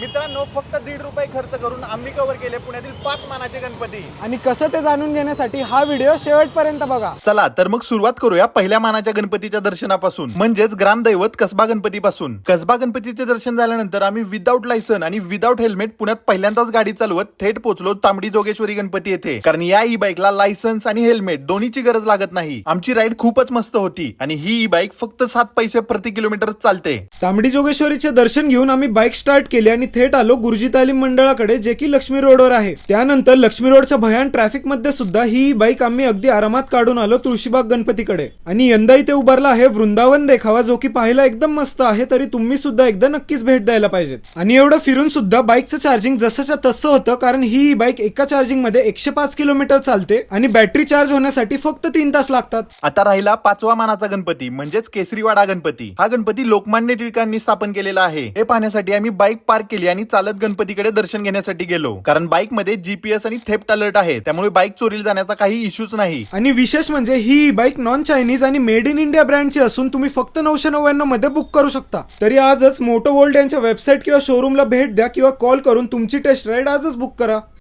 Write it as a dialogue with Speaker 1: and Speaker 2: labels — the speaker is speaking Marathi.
Speaker 1: मित्रांनो फक्त दीड रुपये खर्च करून आम्ही कव्हर केले पुण्यातील पाच मानाचे गणपती.
Speaker 2: आणि कसं ते जाणून घेण्यासाठी हा व्हिडिओ शेवटपर्यंत बघा.
Speaker 1: चला तर मग सुरुवात करूया पहिल्या मानाच्या गणपतीच्या दर्शनापासून. म्हणजेच ग्रामदैवत कसबा गणपतीपासून. कसबा गणपतीचे दर्शन झाल्यानंतर आम्ही विदाऊट लायसन आणि विदाऊट हेल्मेट पुण्यात पहिल्यांदाच गाडी चालवत थेट पोहोचलो तांबडी जोगेश्वरी गणपती येथे. कारण या ई बाईकला लायसन्स आणि हेल्मेट दोन्हीची गरज लागत नाही. आमची राईड खूपच मस्त होती आणि ही ई बाईक फक्त सात पैसे प्रति किलोमीटर चालते.
Speaker 2: तांबडी जोगेश्वरीचे दर्शन घेऊन आम्ही बाईक स्टार्ट केली आणि थेट आलो गुरुजी तालीम मंडळाकडे जे की लक्ष्मी रोडवर आहे. त्यानंतर लक्ष्मी रोडच्या भयान ट्रॅफिकमध्ये सुद्धा ही बाईक आम्ही अगदी आरामात काढून आलो तुळशीबाग गणपतीकडे. आणि यंदा इथे उभारला आहे वृंदावन देखावा जो की पाहायला एकदम मस्त आहे तरी तुम्ही सुद्धा एकदा नक्कीच भेट द्यायला पाहिजेत. आणि एवढं फिरून सुद्धा बाईकचं चार्जिंग जसंच्या तसं होतं कारण ही बाईक एका चार्जिंगमध्ये एकशे पाच किलोमीटर चालते आणि बॅटरी चार्ज होण्यासाठी फक्त तीन तास लागतात.
Speaker 1: आता राहिला पाचवा मानाचा गणपती म्हणजेच केसरीवाडा गणपती. हा गणपती लोकमान्य टिळकांनी स्थापन केलेला आहे. हे पाहण्यासाठी आम्ही बाईक पार्क केली आणि चालत गणपतीकडे दर्शन घेण्यासाठी गेलो. कारण बाईकमध्ये जीपीएस आणि थेप्ट अलर्ट आहे. त्यामुळे बाईक चोरीला जाण्याचा काही इश्यूच नाही.
Speaker 2: आणि विशेष म्हणजे ही बाईक नॉन चायनीज आणि मेड इन इंडिया ब्रँडची असून तुम्ही फक्त नऊशे नव्याण्णवमध्ये बुक करू शकता. तरी आजच मोटो वर्ल्ड यांच्या वेबसाईट किंवा शोरूमला भेट द्या किंवा कॉल करून तुमची टेस्ट राईड आजच बुक करा.